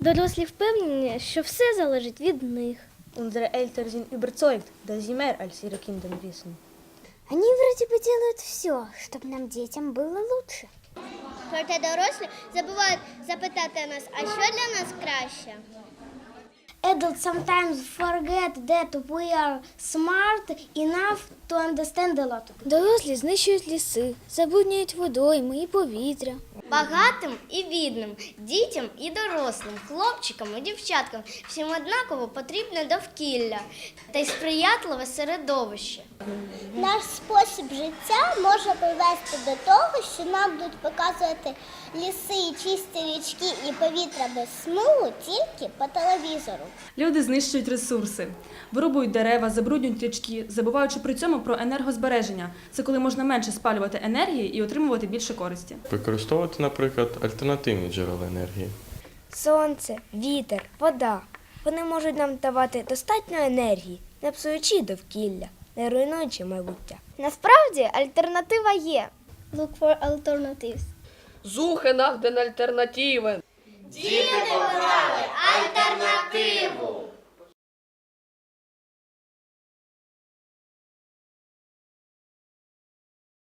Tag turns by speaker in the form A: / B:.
A: Дорослі впевнені, що все залежить від них.
B: Unsere Eltern sind überzeugt, dass sie mehr als ihre Kinder wissen.
C: Они вроде бы делают все, чтобы нам детям было лучше.
D: Проте дорослі забувають запитати нас, а що для нас краще?
C: Adults sometimes forget that we are smart enough to understand a lot.
A: Дорослі знищують ліси, забруднюють водойми і повітря.
D: Багатим і бідним, дітям і дорослим, хлопчикам і дівчаткам всім однаково потрібне довкілля та й сприятливе середовище.
E: Наш спосіб життя може привести до того, що нам будуть показувати ліси, чисті річки і повітря без смугу тільки по телевізору.
F: Люди знищують ресурси, вирубують дерева, забруднюють річки, забуваючи при цьому про енергозбереження. Це коли можна менше спалювати енергії і отримувати більше користі.
G: Використовувати, наприклад, альтернативні джерела енергії.
H: Сонце, вітер, вода. Вони можуть нам давати достатньо енергії, не псуючи довкілля, не руйнуючи майбуття.
A: Насправді альтернатива є. Look for alternatives.
I: Suche nach den Alternativen.
D: Діти